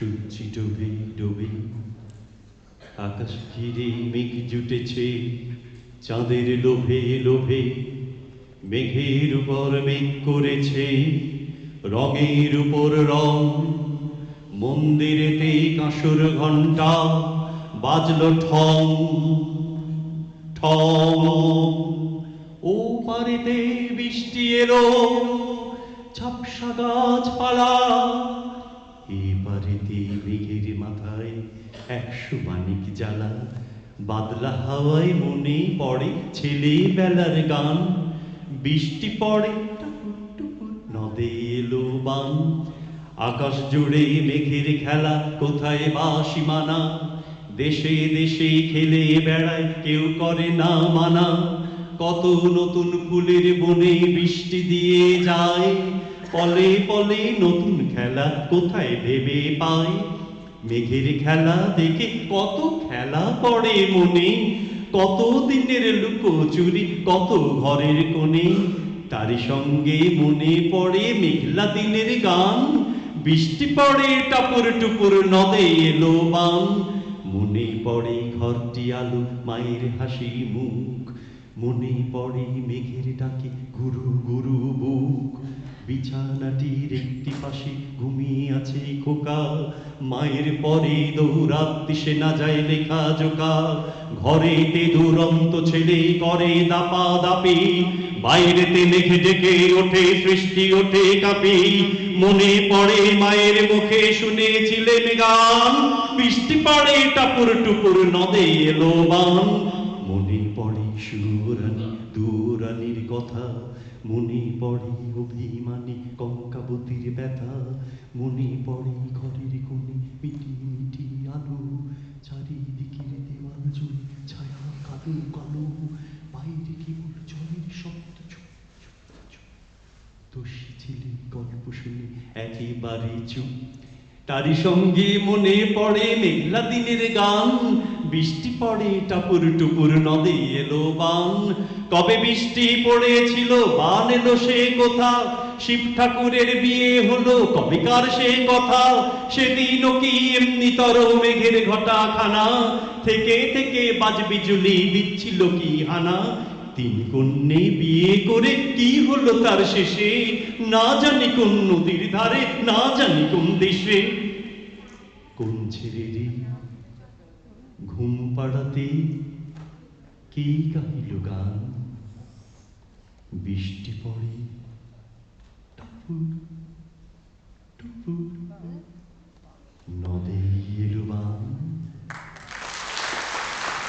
সূর্য ডুবে ডুবে আকাশ ঘিরে মেঘ জুটেছে চাঁদের লোভে লোভে মেঘের উপর মেঘ করেছে রঙের উপর রং মন্দিরেতে কাঁসর ঘণ্টা বাজল ঠং ঠং ও পারেতে বৃষ্টি এলো ঝাপসা গাছপালা এ পারেতে মেঘের মাথায় একশো মানিক জ্বালা। বাদলা হাওয়ায় মনে পড়ে ছেলে বেলার গান। বৃষ্টি পড়ে নদে এলো বান। আকাশ জুড়ে মেঘের খেলা, কোথায় বা সীমানা? দেশে দেশে খেলে বেড়ায়, কেউ করে না মানা। কত নতুন ফুলের বনে বৃষ্টি দিয়ে যায়। পলে পলে নতুন খেলা কোথায় ভেবে পায় মেঘের খেলা দেখে কত খেলা পড়ে মনে। কত দিনের লুকোচুরি, কত ঘরের কোণে। তারই সঙ্গে মনে পড়ে মেঘলা দিনের গান। বৃষ্টি পড়ে টাপুর টুপুর নদে এলো বান। মনে পড়ে ঘরটি আলো, মায়ের হাসি মুখ। মনে পড়ে মেঘের ডাকে গুরু গুরু একটি পাশে ঘুমিয়ে আছে খোকা মায়ের পরে দৌড়াতে সে না যায় লেখা জোকা ঘরেতে দুরন্ত ছেলে করে দাপা দাপি বাইরেতে মেঘে ডেকে ওঠে, সৃষ্টি ওঠে কাপি। মনে পড়ে মায়ের মুখে শুনেছিলেন গান। বৃষ্টি পড়ে টাপুর টুপুর নদে এলো বান। মনে পড়ে সুরানি, দুরানির কথা। মনে পড়ে অভিমানী কঙ্কাবতীর ব্যথা। মনে পড়ে ঘরের কোণে মিটি মিটি আলো। চারিদিকের দেওয়াল জুড়ে ছায়া কালো কালো। বাইরে কেবল জলের শব্দ। দোষী ছেলে গল্প শুনে একেবারে চুপ। তারই সঙ্গে মনে পড়ে মেঘলা দিনের গান। বৃষ্টি পড়ে টাপুর টুপুর নদে এলো বান। কবে বৃষ্টি পড়েছিল, বান এলো সে কথা? শিব ঠাকুরের বিয়ে হলো কবেকার সে কথা? সেদিনও কি এমনি তর মেঘের ঘটা খানা থেকে থেকে বাজ বিজুলি দিচ্ছিল কি হানা? তিন কন্যে বিয়ে করে কি হলো তার শেষে? না জানি কোন নদীর ধারে, না জানি কোন দেশে। কোন ছেলেরে ঘুম পাড়াতে কে গাইল গান? বৃষ্টি পড়ে টুপুর টুপুর।